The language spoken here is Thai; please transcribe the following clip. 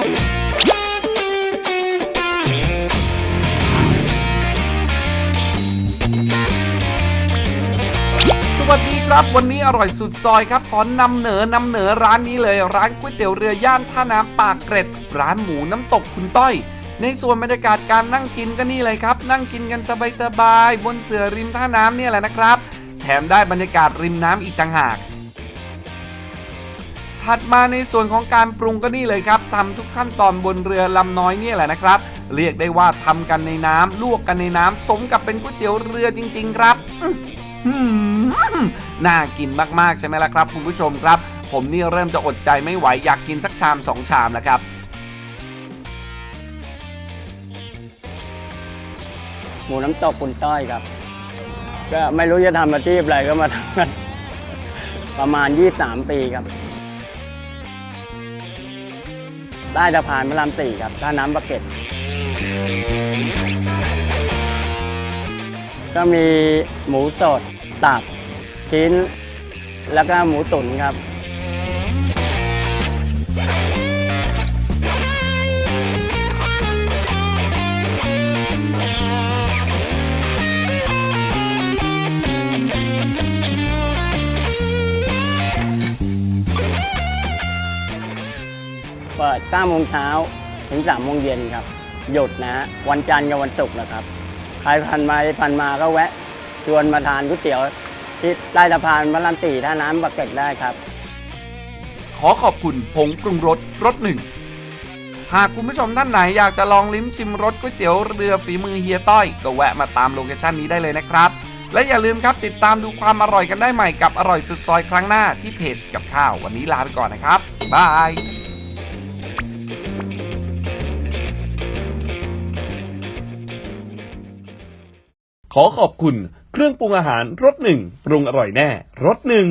สวัสดีครับวันนี้อร่อยสุดซอยครับขอนำเหนอนำเหนอร้านนี้เลย ร้านก๋วยเตี๋ยวเรือย่านท่าน้ำปากเกร็ด ร้านหมูน้ำตกคุณต้อย ในส่วนบรรยากาศการนั่งกินก็นี่เลยครับ นั่งกินกันสบายๆบนเสือริมท่าน้ำเนี่ยแหละนะครับ แถมได้บรรยากาศริมน้ำอีกต่างหาก ถัดมาในส่วนของการปรุงก็นี่เลยครับทำทุกขั้นตอนบนเรือลำน้อยเนี่ยแหละนะครับ เรียกได้ว่าทำกันในน้ำลวกกันในน้ำสมกับเป็นก๋วยเตี๋ยวเรือจริง ๆ ครับอื้อหือน่ากินมากๆใช่ไหมล่ะครับ คุณผู้ชมครับ ผมนี่เริ่มจะอดใจไม่ไหวอยากกินสักชามสองชามแล้วครับหมูน้ำตกคุณต้อยครับ ก็ไม่รู้จะทำอาชีพอะไรก็มาทำกันประมาณ 23 ปีครับ ได้สะพานพระรามสี่ครับท่าน้ำประเก็ตก็มีหมูสดตับชิ้น แล้วก็หมูตุ๋นครับ 9โมงเช้าถึง3โมงเย็นครับ หยุดนะฮะวันจันทร์กับวันศุกร์นะครับ ใครผ่านมาผ่านมาก็แวะ ชวนมาทานก๋วยเตี๋ยว ที่ใต้สะพานพระรามสี่ท่าน้ำปากเกร็ดได้ครับ ขอขอบคุณผงปรุงรสรสหนึ่ง หากคุณผู้ชมท่านไหนอยากจะลองลิ้มชิมรสก๋วยเตี๋ยวเรือฝีมือเฮียต้อย ก็แวะมาตามโลเคชั่นนี้ได้เลยนะครับ และอย่าลืมครับติดตามดูความอร่อยกันได้ใหม่กับอร่อยสุดซอยครั้งหน้าที่เพจกับข้าววันนี้ลาไปก่อนนะครับบาย ขอขอบคุณเครื่องปรุงอาหารรสหนึ่งปรุงอร่อยแน่รสหนึ่ง